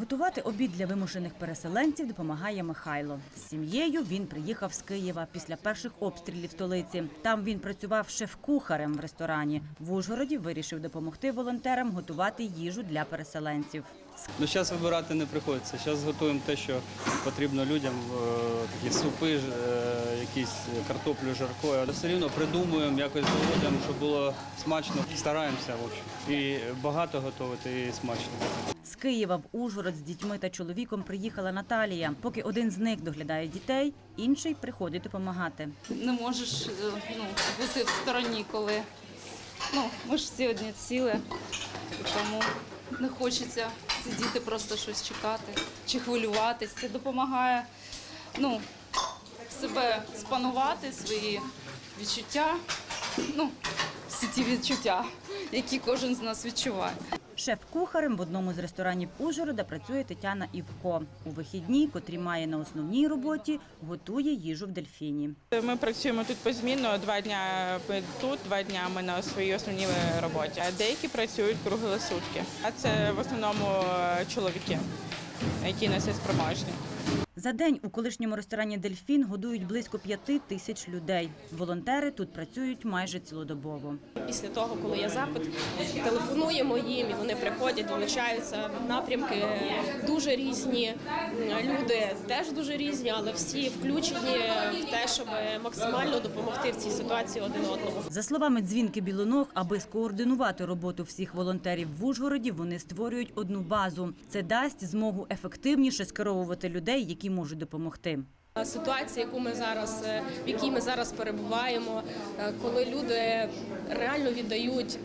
Готувати обід для вимушених переселенців допомагає Михайло. З сім'єю він приїхав з Києва після перших обстрілів столиці. Там він працював шеф-кухарем в ресторані. В Ужгороді вирішив допомогти волонтерам готувати їжу для переселенців. Ну, зараз вибирати не приходиться. Зараз готуємо те, що потрібно людям, е, такі супи, е, якісь картоплю жаркою. Але все рівно придумуємо, якось доводимо, щоб було смачно. Стараємося в общем. І багато готувати, і смачно. З Києва в Ужгород з дітьми та чоловіком приїхала Наталія. Поки один з них доглядає дітей, інший приходить допомагати. не можеш е, ну, бути в стороні, коли ну, ми ж всі одні ціли, і тому не хочеться сидіти, просто щось чекати чи хвилюватись. Це допомагає ну, себе спанувати, свої відчуття, ну, всі ті відчуття, які кожен з нас відчуває. Шеф-кухарем в одному з ресторанів Ужгорода працює Тетяна Івко. У вихідні, котрі має на основній роботі, готує їжу в дельфіні. Ми працюємо тут позмінно. Два дня ми тут, два дня ми на своїй основній роботі. А деякі працюють круглі сутки. А це в основному е, чоловіки, які носять спроможні. За день у колишньому ресторані Дельфін годують близько п'яти тисяч людей. Волонтери тут працюють майже цілодобово. Після того, коли є запит, телефонуємо їм, і вони приходять, долучаються. Напрямки дуже різні. Люди теж дуже різні, але всі включені в те, щоб максимально допомогти в цій ситуації один одному. За словами дзвінки Білоног, аби скоординувати роботу всих волонтерів в Ужгороді, вони створюють одну базу. Це дасть змогу ефективніше скеровувати людей, які можуть допомогти. Ситуація, яку ми зараз, е, в якій ми зараз перебуваємо, е, коли люди реально віддають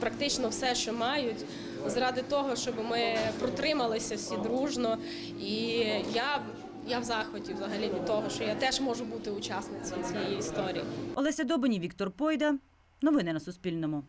практично все, що мають, заради того, щоб ми протрималися всі дружно. І я, я в захваті взагалі від того, що я теж можу бути учасницею цієї історії. Олеся Добані, Віктор Пойда. Новини на Суспільному.